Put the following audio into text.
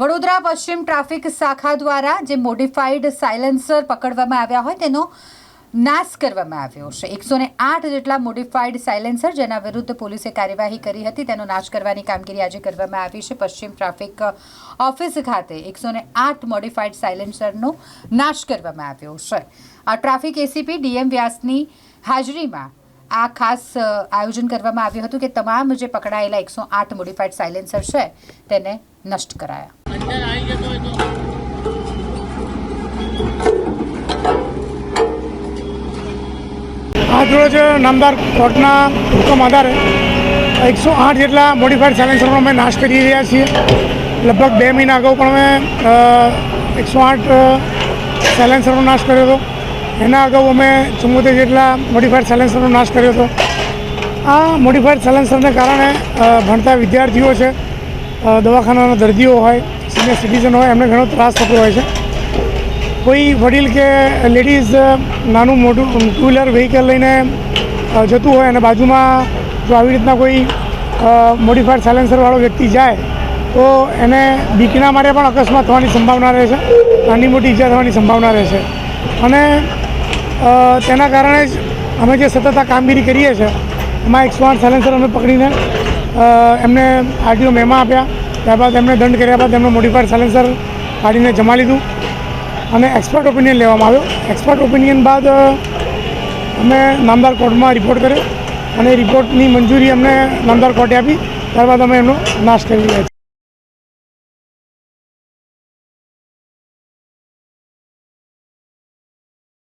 વડોદરા પશ્ચિમ ટ્રાફિક શાખા દ્વારા જે મોડિફાઈડ સાયલેન્સર પકડવામાં આવ્યા હોય તેનો નાશ કરવામાં આવ્યો છે. એકસો ને આઠ જેટલા મોડિફાઈડ સાયલેન્સર જેના વિરુદ્ધ પોલીસે કાર્યવાહી કરી હતી, તેનો નાશ કરવાની કામગીરી આજે કરવામાં આવી છે. પશ્ચિમ ટ્રાફિક ઓફિસ ખાતે એકસો ને આઠ મોડિફાઈડ સાયલેન્સરનો નાશ કરવામાં આવ્યો છે. આ ટ્રાફિક એસીપી ડીએમ વ્યાસની હાજરીમાં આ ખાસ આયોજન કરવામાં આવ્યું હતું કે તમામ જે પકડાયેલા એકસો આઠ મોડિફાઈડ સાયલેન્સર છે, તેને નષ્ટ કરાયા. આજરોજ નામદાર કોર્ટના હુકમ આધારે એકસો આઠ જેટલા મોડિફાઈડ સાયલેન્સરનો અમે નાશ કરી રહ્યા છીએ. લગભગ બે મહિના અગાઉ પણ અમે એકસો આઠ સાયલેન્સરનો નાશ કર્યો હતો. એના અગાઉ અમે ચુમ્મોતેર જેટલા મોડિફાઈડ સાયલેન્સરનો નાશ કર્યો હતો. આ મોડિફાઈડ સાયલેન્સરને કારણે ભણતા વિદ્યાર્થીઓ છે દવાખાનાના દર્દીઓ હોય સિનિયર સિટીઝન હોય, એમને ઘણો ત્રાસ થતો હોય છે. કોઈ વડીલ કે લેડીઝ નાનું મોટું ટુ વ્હીલર વ્હીકલ લઈને જતું હોય અને બાજુમાં જો આવી રીતના કોઈ મોડિફાઈડ સાયલેન્સરવાળો વ્યક્તિ જાય, તો એને બીકના મારે પણ અકસ્માત થવાની સંભાવના રહે છે. નાની મોટી ઈજા થવાની સંભાવના રહે છે. અને તેના કારણે જ અમે જે સતત આ કામગીરી કરીએ છીએ એમાં એકસો આઠ સાયલેન્સર અમે પકડીને એમને આરટીઓ મેમાં આપ્યા. ત્યારબાદ એમને દંડ કર્યા બાદ એમનું મોડિફાઈડ સાયલેન્સર કાઢીને જમા લીધું અને એક્સપર્ટ ઓપિનિયન લેવામાં આવ્યો. એક્સપર્ટ ઓપિનિયન બાદ અમે નામદાર કોર્ટમાં રિપોર્ટ કર્યો અને રિપોર્ટની મંજૂરી અમને નામદાર કોર્ટે આપી. ત્યારબાદ અમે એમનો નાશ કરી રહ્યા